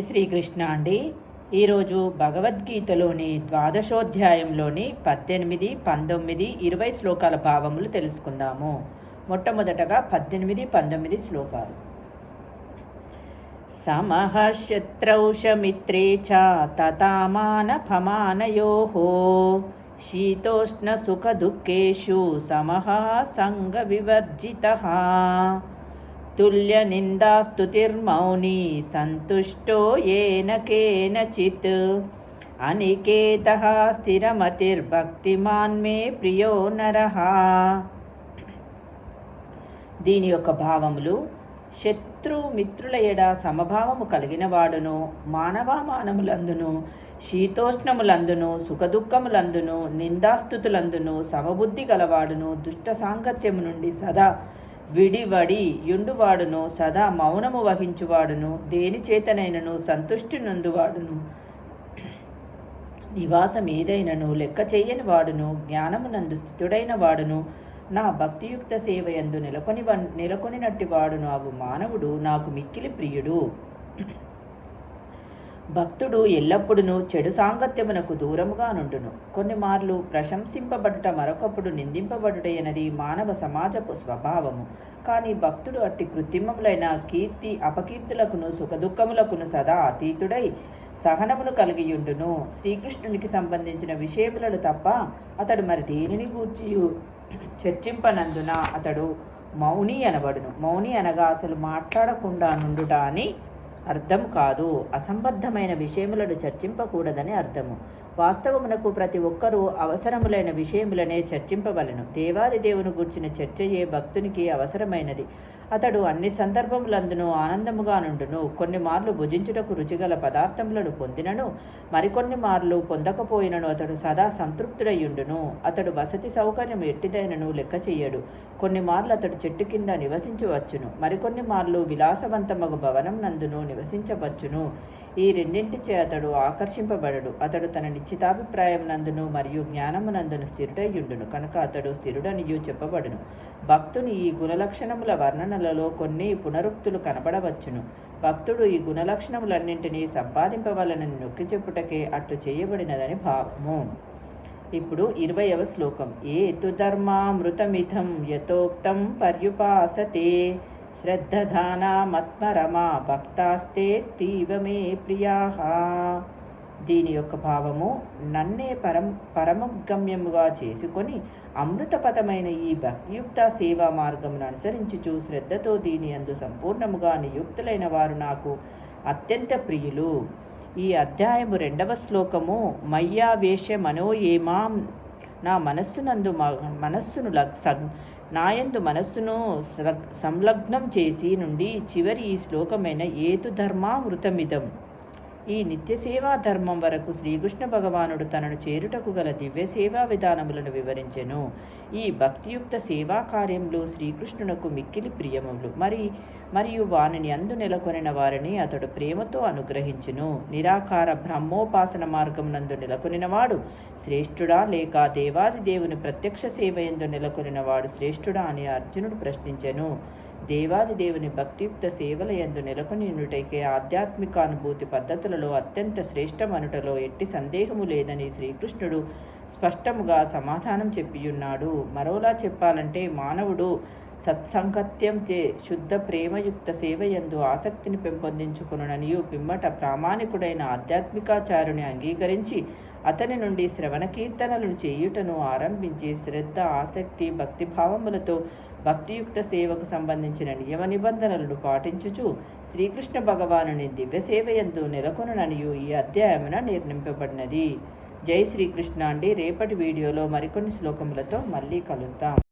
శ్రీకృష్ణ అండి. ఈరోజు భగవద్గీతలోని ద్వాదశోధ్యాయంలోని పద్దెనిమిది పంతొమ్మిది ఇరవై శ్లోకాల భావములు తెలుసుకుందాము. మొట్టమొదటగా పద్దెనిమిది పంతొమ్మిది శ్లోకాలు. సమహ శత్రౌషమిత్రే చ తతామానఫమానయో శీతోష్ణసుఖదుఃఖేషు సమః సంగవివర్జితः तुल्यनिन्दास्तुतिर्मौनी सन्तुष्टो येन केनचित् अनिकेतः స్థిరమతిర్భక్తిమాన్ మే ప్రియో నరః దీని యొక్క భావములు శత్రు మిత్రుల ఎడ సమభావము కలిగిన వాడును మానవామానములందును శీతోష్ణములందును సుఖదుఖములందును నిందాస్తుతులందును సమబుద్ధి గలవాడును దుష్ట సాంగత్యము నుండి సదా విడివడి యుండువాడును సదా మౌనము వహించువాడును దేని చేతనైనను సంతుష్టి నందువాడును. నివాసం ఏదైనను లెక్క చేయని వాడును జ్ఞానమునందు స్థితుడైన వాడును. నా భక్తియుక్త సేవయందు నెలకొని నెలకొనినట్టి వాడును అగు మానవుడు నాకు మిక్కిలి ప్రియుడు. భక్తుడు ఎల్లప్పుడూ చెడు సాంగత్యమునకు దూరముగా నుండును. కొన్ని మార్లు ప్రశంసింపబడుట మరొకప్పుడు నిందింపబడుటయనది మానవ సమాజపు స్వభావము. కానీ భక్తుడు అట్టి కృత్రిమములైన కీర్తి అపకీర్తులకును సుఖదుఖములకును సదా అతీతుడై సహనమును కలిగియుండును. శ్రీకృష్ణునికి సంబంధించిన విషయములను తప్ప అతడు మరి దేనిని గూర్చి చర్చింపనందున అతడు మౌని అనబడును. మౌని అనగా అసలు మాట్లాడకుండా నుండుట అని అర్థం కాదు. అసంబద్ధమైన విషయములను చర్చింపకూడదని అర్థము. వాస్తవమునకు ప్రతి ఒక్కరూ అవసరములైన విషయములనే చర్చింపవలను. దేవాది దేవుని గూర్చిన చర్చయే భక్తునికి అవసరమైనది. అతడు అన్ని సందర్భములందును ఆనందముగా నుండును. కొన్ని మార్లు భుజించుటకు రుచిగల పదార్థములను పొందినను. మరికొన్ని మార్లు పొందకపోయినను అతడు సదా సంతృప్తుడయ్యుండును. అతడు వసతి సౌకర్యం ఎట్టిదైనను లెక్క చెయ్యడు. కొన్ని మార్లు అతడు చెట్టు కింద నివసించవచ్చును. మరికొన్ని మార్లు విలాసవంతమగు భవనం నందును నివసించవచ్చును. ఈ రెండింటిచే అతడు ఆకర్షింపబడడు. అతడు తన నిశ్చితాభిప్రాయం నందును మరియు జ్ఞానమునందును స్థిరుడయ్యుండును. కనుక అతడు స్థిరుడనియు చెప్పబడును. భక్తుని ఈ గుణలక్షణముల వర్ణనలలో కొన్ని పునరుక్తులు కనబడవచ్చును. భక్తుడు ఈ గుణలక్షణములన్నింటినీ సంపాదింపవలనని నొక్కి చెప్పుటకే అట్టు చేయబడినదని భావము. ఇప్పుడు ఇరవయవ శ్లోకం. ఏ ధర్మామృతమిథం యథోక్తం పర్యుపాసతే. శ్రద్ధధానామత్మరమా భక్తాస్తే తీవమే ప్రియా. దీని యొక్క భావము నన్నే పరం పరమగమ్యముగా చేసుకొని అమృతపదమైన ఈ భక్తియుక్త సేవా మార్గమును అనుసరించుచు శ్రద్ధతో దీని అందు సంపూర్ణముగా నియుక్తులైన వారు నాకు అత్యంత ప్రియులు. ఈ అధ్యాయము రెండవ శ్లోకము మయ్యావేశ మనోయేమాం నా మనస్సునందు మనస్సును నాయందు మనస్సును సంలగ్నం చేసి నుండి చివరి ఈ శ్లోకమైన ఏతు ధర్మామృతమిదం. ఈ నిత్య సేవా ధర్మం వరకు శ్రీకృష్ణ భగవానుడు తనను చేరుటకు గల దివ్య సేవా విధానములను వివరించెను. ఈ భక్తియుక్త సేవా కార్యంలో శ్రీకృష్ణునకు మిక్కిలి ప్రియములు. మరి మరియు వానిని అందు నెలకొనిన వారిని అతడు ప్రేమతో అనుగ్రహించును. నిరాకార బ్రహ్మోపాసన మార్గం నందు నెలకొనినవాడు శ్రేష్ఠుడా లేక దేవాది దేవుని ప్రత్యక్ష సేవ ఎందు నెలకొనినవాడు శ్రేష్ఠుడా అని అర్జునుడు ప్రశ్నించెను. దేవాది దేవుని భక్తియుక్త సేవల ఎందు నెలకొనినుటైకే ఆధ్యాత్మికానుభూతి పద్ధతులలో అత్యంత శ్రేష్టమనుటలో ఎట్టి సందేహము లేదని శ్రీకృష్ణుడు స్పష్టముగా సమాధానం చెప్పియున్నాడు. మరోలా చెప్పాలంటే మానవుడు సత్సంగత్యం చే శుద్ధ ప్రేమయుక్త సేవయందు ఆసక్తిని పెంపొందించుకుననియు పిమ్మట ప్రామాణికుడైన ఆధ్యాత్మికాచారుని అంగీకరించి అతని నుండి శ్రవణ కీర్తనలను చేయుటను ఆరంభించి శ్రద్ధ ఆసక్తి భక్తిభావములతో భక్తియుక్త సేవకు సంబంధించిన నియమ నిబంధనలను పాటించుచు శ్రీకృష్ణ భగవానుని దివ్య సేవయందు నెలకొననియు ఈ అధ్యాయమున నిర్ణయింపబడినది. జై శ్రీకృష్ణ అండి రేపటి వీడియోలో మరికొన్ని శ్లోకములతో మళ్ళీ కలుద్దాం.